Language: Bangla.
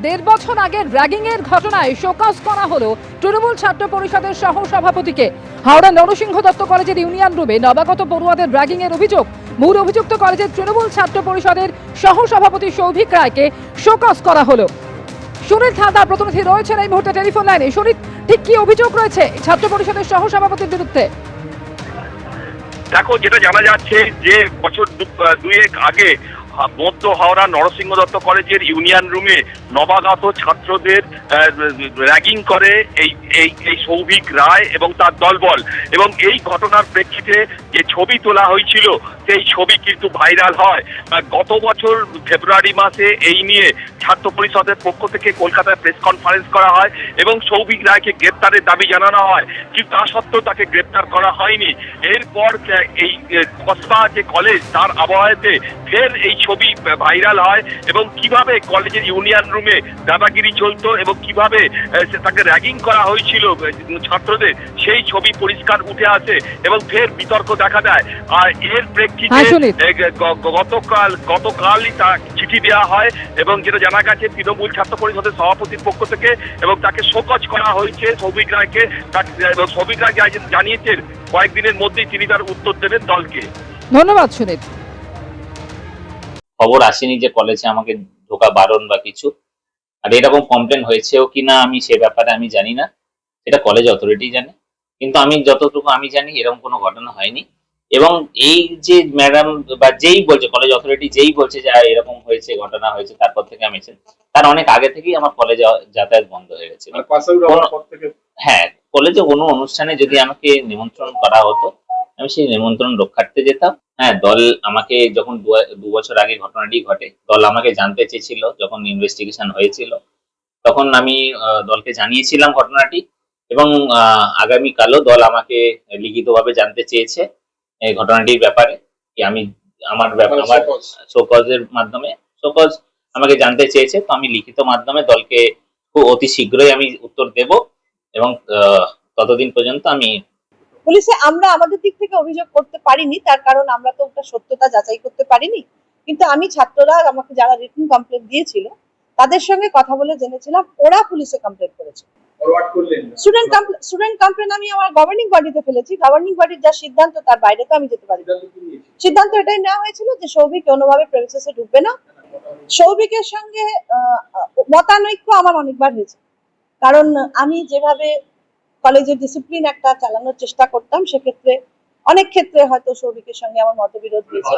দেড় বছর আগে র্যাগিং এর ঘটনায় শোকজ করা হলো তৃণমূল ছাত্র পরিষদের সহ সভাপতিকে হাওড়া নরসিংহ দত্ত কলেজের ইউনিয়ন রুমে নবাগত পড়ুয়াদের র্যাগিং এর অভিযোগ মূল অভিযুক্ত কলেজের তৃণমূল ছাত্র পরিষদের সহ সভাপতি সৌভিক রায়কে শোকজ করা হলো। সুনীল থাদার প্রতিনিধি রয়েছেন এই মুহূর্তে টেলিফোন লাইনে। সুনীল, ঠিক কি অভিযোগ রয়েছে ছাত্র পরিষদের সহ সভাপতির বিরুদ্ধে? দেখো, যেটা জানা যাচ্ছে যে বছর দুয়েক আগে মধ্য হাওড়া নরসিংহ দত্ত কলেজের ইউনিয়ন রুমে নবাগত ছাত্রদের র্যাগিং করে এই এই এই সৌভিক রায় এবং তার দলবল। এবং এই ঘটনার প্রেক্ষিতে যে ছবি তোলা হয়েছিল, সেই ছবি কিন্তু ভাইরাল হয়। গত বছর ফেব্রুয়ারি মাসে এই নিয়ে ছাত্র পরিষদের পক্ষ থেকে কলকাতায় প্রেস কনফারেন্স করা হয় এবং সৌভিক রায়কে গ্রেপ্তারের দাবি জানানো হয়। কিন্তু তা সত্ত্বেও তাকে গ্রেপ্তার করা হয়নি। এরপর এই কসবা যে কলেজ, তার আবহাওয়াতে ফের এই ছবি ভাইরাল হয় এবং কীভাবে কলেজের ইউনিয়ন রুমে দাদাগিরি চলতো এবং কীভাবে তাকে র্যাগিং করা হয়েছিল ছাত্রদের সেই ছবি পরিষ্কার উঠে আসে এবং ফের বিতর্ক দেখা দেয়। আর এর প্রেক্ষিতে হ্যাঁ, গতকাল গতকালই তা চিঠি দেওয়া হয় এবং যেটা জানা গেছে তৃণমূল ছাত্র পরিষদের সভাপতির পক্ষ থেকে এবং তাকে শোকজ করা হয়েছে সৌভিক রায়কে। এবং সৌভিক রায় জানিয়েছেন কয়েকদিনের মধ্যেই তিনি তার উত্তর দেবেন দলকে। ধন্যবাদ সুনীল। খবর আসেনি যে কলেজে আমাকে ঢোকা বারণ বা কিছু। আর এরকম কমপ্লেন হয়েছেও কিনা আমি সে ব্যাপারে আমি জানি না। সেটা কলেজ অথরিটি জানে। কিন্তু আমি যতটুকু আমি জানি এরকম কোনো ঘটনা হয়নি। এবং এই যে ম্যাডাম বা যেই বলছে কলেজ অথরিটি যেই বলছে যে এরকম হয়েছে ঘটনা হয়েছে তারপর থেকে আমি তার অনেক আগে থেকেই আমার কলেজে যাতায়াত বন্ধ হয়ে গেছে। মানে হ্যাঁ কলেজে কোনো অনুষ্ঠানে যদি আমাকে নিমন্ত্রণ করা হতো আমি সেই নিমন্ত্রণ রক্ষার্থে যেতাম। হ্যাঁ দল আমাকে যখন দু- বছর আগে ঘটনাটি ঘটে দল আমাকে জানতে চেয়েছিল যখন ইনভেস্টিগেশন হয়েছিল। তখন আমি দলকে জানিয়েছিলাম ঘটনাটি এবং আগামীকালও দল আমাকে লিখিতভাবে জানতে চেয়েছে এই ঘটনাটির ব্যাপারে কি আমি আমার ব্যাপার আমার শোকজের মাধ্যমে শোকজ আমাকে জানতে চেয়েছে তো আমি লিখিত মাধ্যমে দলকে খুব অতি শীঘ্রই আমি উত্তর দেব এবং ততদিন পর্যন্ত আমি পুলিশে আমরা আমাদের দিক থেকে অভিযোগ করতে পারিনি তার কারণ আমরা তো ওটা সত্যতা যাচাই করতে পারিনি। কিন্তু আমি ছাত্ররা আমাকে যারা রিটেন কমপ্লেন দিয়েছিল তাদের সঙ্গে কথা বলে জেনেছিলাম ওরা পুলিশে কমপ্লেন করেছে। স্টুডেন্ট স্টুডেন্ট কমপ্লেন আমি আমার গভর্নিং বডিতে ফেলেছি। গভর্নিং বডির যা সিদ্ধান্ত তার বাইরে তো আমি যেতে পারি সিদ্ধান্ত এটাই নেওয়া হয়েছিল যে সৌভিক কোনোভাবে প্রেমিসেসে ঢুকবে না। সৌভিকের সঙ্গে মতানৈক্য আমার অনেকবার হয়েছে। কারণ আমি যেভাবে কলেজের ডিসিপ্লিন একটা চালানোর চেষ্টা করতাম, সেক্ষেত্রে অনেক ক্ষেত্রে হয়তো সৌভিকের সঙ্গে আমার মতবিরোধ হয়েছে।